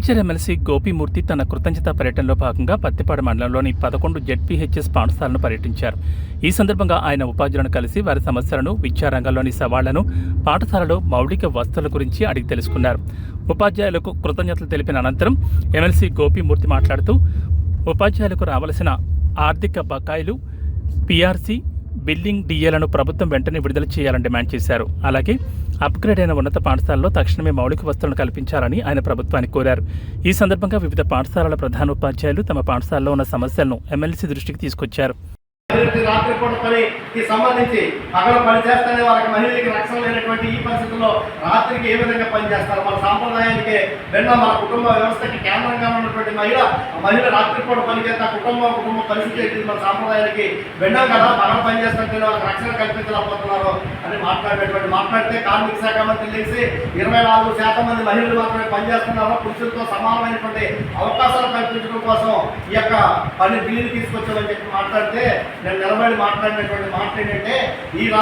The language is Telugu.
టీచర్ ఎమ్మెల్సీ గోపిమూర్తి తన కృతజ్ఞత పర్యటనలో భాగంగా పత్తిపాడు మండలంలోని పదకొండు జెడ్పీహెచ్ఎస్ పాఠశాలను పర్యటించారు. ఈ సందర్భంగా ఆయన ఉపాధ్యాయులను కలిసి వారి సమస్యలను విద్యారంగంలోని సవాళ్ళను పాఠశాలలో మౌలిక వస్తువుల గురించి అడిగి తెలుసుకున్నారు. ఉపాధ్యాయులకు కృతజ్ఞతలు తెలిపిన అనంతరం ఎమ్మెల్సీ గోపిమూర్తి మాట్లాడుతూ ఉపాధ్యాయులకు రావలసిన ఆర్థిక బకాయిలు పీఆర్సీ బిల్లింగ్ డిఏలను ప్రభుత్వం వెంటనే విడుదల చేయాలని డిమాండ్ చేశారు. అలాగే అప్గ్రేడ్ అయిన ఉన్నత పాఠశాలలో తక్షణమే మౌలిక వసతులను కల్పించాలని ఆయన ప్రభుత్వాన్ని కోరారు. ఈ సందర్భంగా వివిధ పాఠశాలల ప్రధానోపాధ్యాయులు తమ పాఠశాలలో ఉన్న సమస్యలను ఎమ్మెల్సీ దృష్టికి తీసుకొచ్చారు. అభివృద్ధి రాత్రిపూట పనికి సంబంధించి పగలు పని చేస్తేనే వాళ్ళకి మహిళలకి రక్షణ లేనటువంటి ఈ పరిస్థితుల్లో రాత్రికి ఏ విధంగా పనిచేస్తారు మన సాంప్రదాయానికి వెన్న మన కుటుంబ వ్యవస్థకి కేంద్రంగా ఉన్నటువంటి మహిళ మహిళ రాత్రిపూట పని చేస్తే ఆ కుటుంబం కుటుంబ పరిస్థితి మన సాంప్రదాయానికి వెండం కదా? పగలు పని వాళ్ళకి రక్షణ కల్పించలేకపోతున్నారు అని మాట్లాడేటువంటి మాట్లాడితే కార్మిక శాఖ మంత్రి లేచి ఇరవై నాలుగు శాతం మంది మహిళలు మాత్రమే పనిచేస్తున్నారు పురుషులతో సమానమైనటువంటి అవకాశాలు కల్పించడం కోసం ఈ యొక్క పని బిల్లుని తీసుకొచ్చామని చెప్పి మాట్లాడితే నేను నిలబడి మాట్లాడినటువంటి మాట ఏంటంటే ఈ